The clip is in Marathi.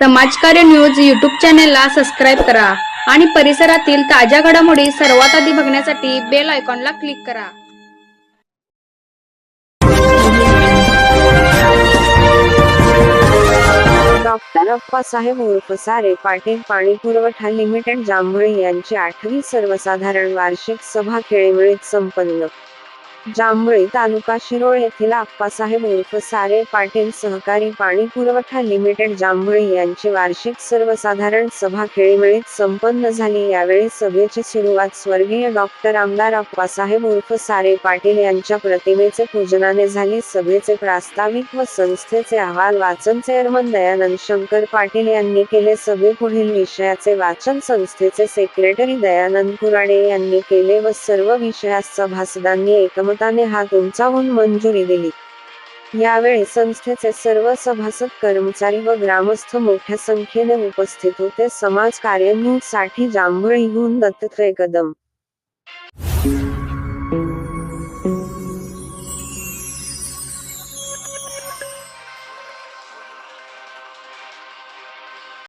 समाजकार्य न्यूज युट्यूब चॅनेलला सबस्क्राईब करा आणि परिसरातील ताज्या घडामोडी सर्वात आधी बघण्यासाठी बेल आयकॉनला क्लिक करा. डॉक्टर अप्पासाहेब उर्फ सारे पाटील पाणी पुरवठा लिमिटेड जांभळी यांची आठवी सर्वसाधारण वार्षिक सभा खेळीमेळीत संपन्न. जांभळे तालुका शिरोळ येथील आप्पासाहेब उर्फ सारे पाटील सहकारी पाणी पुरवठा लिमिटेड जांभळे यांची वार्षिक सर्वसाधारण सभा खेळीमेळीत संपन्न झाली. यावेळी सभेची सुरुवात स्वर्गीय डॉक्टर आमदार आप्पासाहेब उर्फ सारे पाटील यांच्या प्रतिमेचे पूजनाने झाली. सभेचे प्रास्ताविक व संस्थेचे अहवाल वाचन चेअरमन दयानंद शंकर पाटील यांनी केले. सभेपुढील विषयाचे वाचन संस्थेचे सेक्रेटरी दयानंद कुराडे यांनी केले व सर्व विषयास सभासदांनी एकमताने हात उंचावून मंजुरी दिली. यावेळी संस्थेचे सर्व सभासद कर्मचारी व ग्रामस्थ मोठ्या संख्येने उपस्थित होते. समाज कार्य न्यूजसाठी जांभळीहून दत्तात्रय कदम.